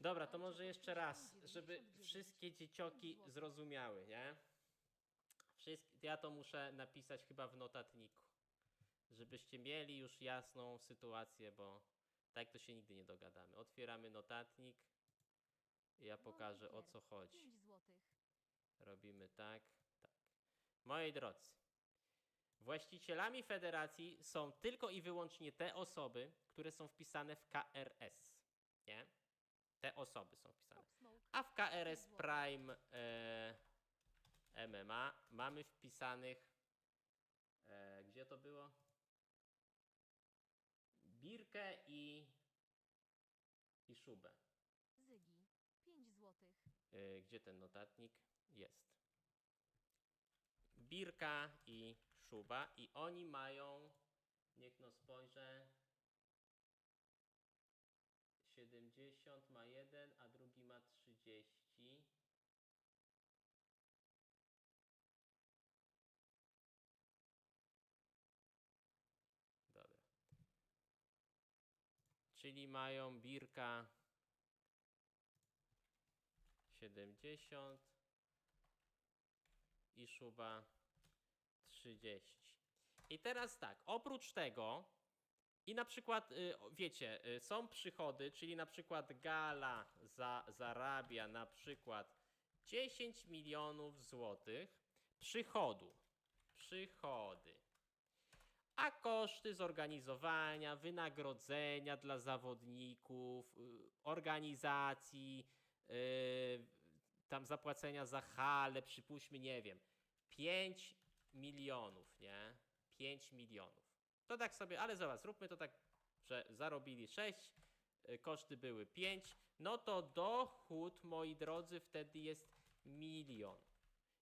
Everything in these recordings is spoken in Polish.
Dobra, to może jeszcze raz, żeby wszystkie dziecioki zrozumiały, nie? Ja to muszę napisać chyba w notatniku, żebyście mieli już jasną sytuację, bo tak to się nigdy nie dogadamy. Otwieramy notatnik, ja pokażę o co chodzi. 5 złotych. Robimy tak, tak. Moi drodzy, właścicielami federacji są tylko i wyłącznie te osoby, które są wpisane w KRS. Nie? Te osoby są wpisane. A w KRS Prime e, MMA mamy wpisanych. E, gdzie to było? Birkę i, i Szubę. Zygi. 5 złotych. E, gdzie ten notatnik? Jest. Birka i Szuba i oni mają, niech no spojrzę, 70 ma jeden, a drugi ma 30. Dobra. Czyli mają Birka 70 i Szuba 30. I teraz tak, oprócz tego i na przykład, y, wiecie, y, są przychody, czyli na przykład Gala za, zarabia na przykład 10 milionów złotych przychodu. Przychody. A koszty zorganizowania, wynagrodzenia dla zawodników, y, organizacji, tam zapłacenia za halę, przypuśćmy, nie wiem, 5 milionów, nie? 5 milionów. To tak sobie, ale zobacz, zróbmy to tak, że zarobili 6, y, koszty były 5, no to dochód, moi drodzy, wtedy jest milion.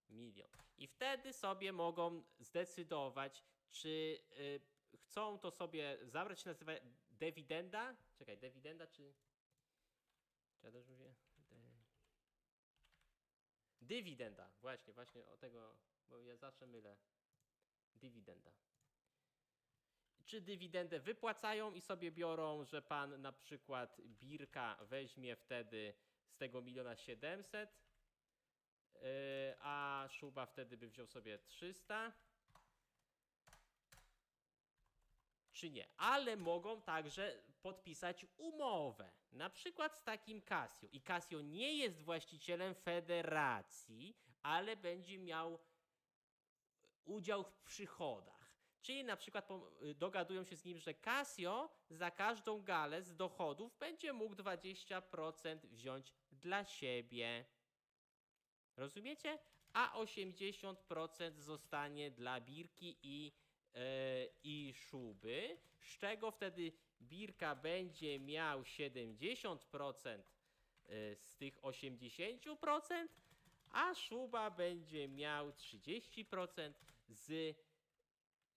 Milion. I wtedy sobie mogą zdecydować, czy y, chcą to sobie zabrać, się nazywa dywidenda? Czekaj, dywidenda czy... Czy ja dobrze mówię? De... Dywidenda, właśnie, właśnie o tego, bo ja zawsze mylę. Dywidenda. Czy dywidendę wypłacają i sobie biorą, że pan na przykład Birka weźmie wtedy z tego miliona 700, yy, a Szuba wtedy by wziął sobie 300? Czy nie? Ale mogą także podpisać umowę, na przykład z takim Casio. I Casio nie jest właścicielem federacji, ale będzie miał udział w przychodach. Czyli na przykład y, dogadują się z nim, że Casio za każdą galę z dochodów będzie mógł 20% wziąć dla siebie. Rozumiecie? A 80% zostanie dla Birki i, e, i Szuby, z czego wtedy Birka będzie miał 70% e, z tych 80%, a Szuba będzie miał 30% z,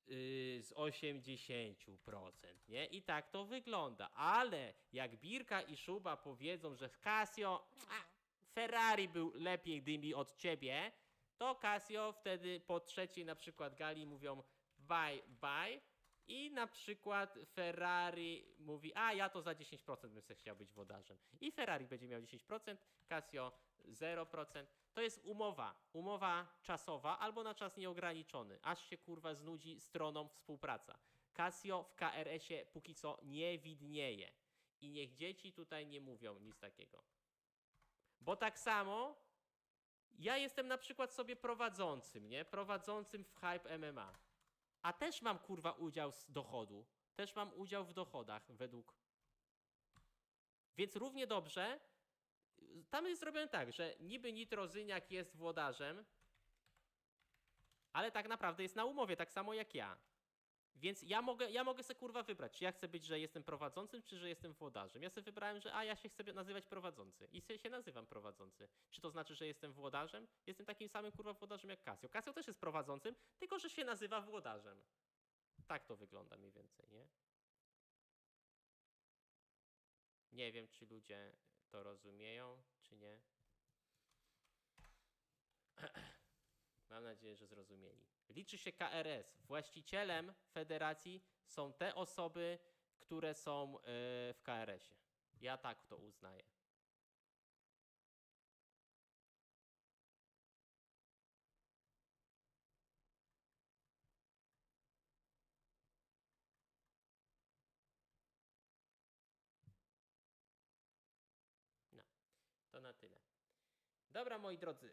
y, z 80%, nie? I tak to wygląda. Ale jak Birka i Szuba powiedzą, że Casio, a, Ferrari był lepiej dymi od ciebie, to Casio wtedy po trzeciej na przykład gali mówią bye bye i na przykład Ferrari mówi, a ja to za 10% bym chciał być wodarzem. I Ferrari będzie miał 10%, Casio 0%. To jest umowa, umowa czasowa albo na czas nieograniczony, aż się kurwa znudzi stroną współpraca. Casio w KRS-ie póki co nie widnieje. I niech dzieci tutaj nie mówią nic takiego. Bo tak samo ja jestem na przykład sobie prowadzącym, nie? Prowadzącym w Hype MMA. A też mam kurwa udział z dochodu. Też mam udział w dochodach według. Więc równie dobrze. Tam jest zrobione tak, że niby Nitrozyniak jest włodarzem, ale tak naprawdę jest na umowie, tak samo jak ja. Więc ja mogę, ja mogę sobie kurwa wybrać, czy ja chcę być, że jestem prowadzącym, czy że jestem włodarzem. Ja sobie wybrałem, że a ja się chcę nazywać prowadzący i sobie się nazywam prowadzący. Czy to znaczy, że jestem włodarzem? Jestem takim samym kurwa włodarzem jak Casio. Casio też jest prowadzącym, tylko że się nazywa włodarzem. Tak to wygląda mniej więcej, nie? Nie wiem, czy ludzie to rozumieją, czy nie. Mam nadzieję, że zrozumieli. Liczy się KRS. Właścicielem federacji są te osoby, które są e, w KRS-ie. Ja tak to uznaję. Dobra, moi drodzy,